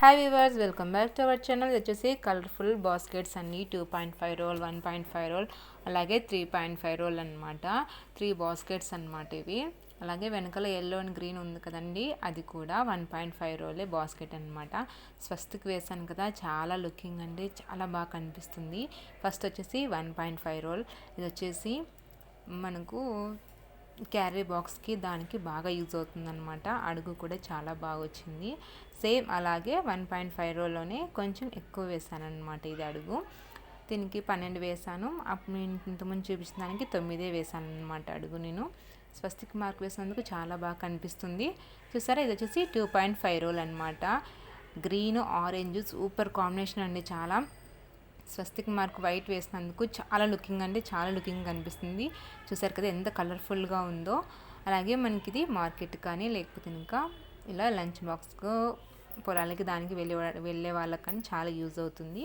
Hi viewers welcome back to our channel వచ్చేసి colourful baskets అన్నీ two point five roll one point five roll అలాగే three point five roll అనమాట three baskets అనమాట ఇవి. అలాగే వెనకాల ఎల్లో అండ్ గ్రీన్ ఉంది కదండి అది కూడా వన్ పాయింట్ ఫైవ్ రోలే బాస్కెట్ అనమాట స్వస్తికి వేసాను కదా చాలా లుకింగ్ అండి చాలా బాగా కనిపిస్తుంది. ఫస్ట్ వచ్చేసి వన్ పాయింట్ ఫైవ్ రోల్ ఇది వచ్చేసి మనకు క్యారీ బాక్స్కి దానికి బాగా యూజ్ అవుతుందన్నమాట. అడుగు కూడా చాలా బాగా వచ్చింది సేమ్ అలాగే వన్ పాయింట్ ఫైవ్ రోలోనే కొంచెం ఎక్కువ వేసానన్నమాట ఇది అడుగు. దీనికి పన్నెండు వేసాను. అప్పుడు నేను ఇంతకుముందు చూపించిన దానికి తొమ్మిదే వేసాను అనమాట అడుగు నేను. స్వస్తిక్ మార్క్ వేసినందుకు చాలా బాగా కనిపిస్తుంది. చూసారా? ఇది వచ్చేసి టూ పాయింట్ ఫైవ్ రోల్ అనమాట గ్రీన్ ఆరెంజ్ సూపర్ కాంబినేషన్ అండి చాలా. స్వస్తిక్ మార్క్ వైట్ వేసినందుకు చాలా లుకింగ్ అంటే చాలా లుకింగ్ కనిపిస్తుంది. చూసారు కదా ఎంత కలర్ఫుల్గా ఉందో. అలాగే మనకి ఇది మార్కెట్ కానీ లేకపోతే ఇంకా ఇలా లంచ్ బాక్స్కు పొలాలకి దానికి వెళ్ళే వెళ్ళే వాళ్ళకి కానీ చాలా యూజ్ అవుతుంది.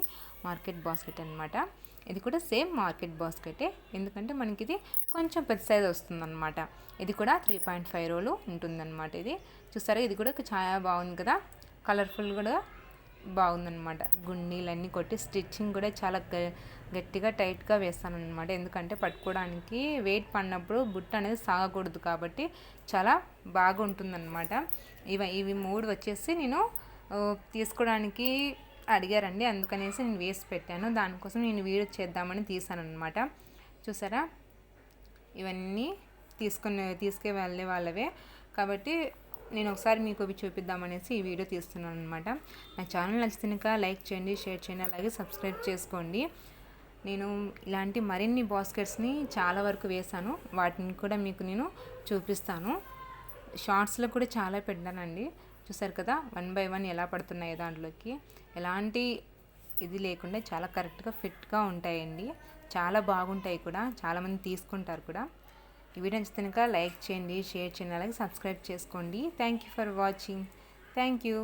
మార్కెట్ బాస్కెట్ అనమాట ఇది కూడా సేమ్ మార్కెట్ బాస్కెటే. ఎందుకంటే మనకి ఇది కొంచెం పెద్ద సైజ్ వస్తుందన్నమాట. ఇది కూడా త్రీ పాయింట్ ఫైవ్ రోలు ఉంటుందన్నమాట ఇది. చూసారా? ఇది కూడా చాలా బాగుంది కదా. కలర్ఫుల్ కూడా బాగుందన్నమాట. గుండీలన్నీ కొట్టి స్టిచ్చింగ్ కూడా చాలా గట్టిగా టైట్గా వేస్తాను అనమాట ఎందుకంటే పట్టుకోవడానికి వెయిట్ పడినప్పుడు బుట్ట అనేది సాగకూడదు కాబట్టి చాలా బాగుంటుందన్నమాట. ఇవి ఇవి మూడు వచ్చేసి నేను తీసుకోవడానికి అడిగారండి. అందుకనేసి నేను వేసి పెట్టాను. దానికోసం నేను వీడియో చేద్దామని తీసాను అనమాట చూసారా? ఇవన్నీ తీసుకుని తీసుకు వెళ్ళే వాళ్ళవే. కాబట్టి నేను ఒకసారి మీకు ఇవి చూపిద్దామనేసి ఈ వీడియో తీస్తున్నాను అనమాట నా ఛానల్ నచ్చినాక లైక్ చేయండి షేర్ చేయండి అలాగే సబ్స్క్రైబ్ చేసుకోండి. నేను ఇలాంటి మరిన్ని బాస్కెట్స్ని చాలా వరకు వేశాను. వాటిని కూడా మీకు నేను చూపిస్తాను. షార్ట్స్లో కూడా చాలా పెట్టానండి. చూసారు కదా వన్ బై వన్ ఎలా పడుతున్నాయి దాంట్లోకి. ఎలాంటి ఇది లేకుండా చాలా కరెక్ట్గా ఫిట్గా ఉంటాయండి. చాలా బాగుంటాయి కూడా చాలామంది తీసుకుంటారు కూడా. ఈ వీడియో నచ్చితే లైక్ చేయండి షేర్ చేయండి అలాగే సబ్స్క్రైబ్ చేసుకోండి. Thank you for watching thank you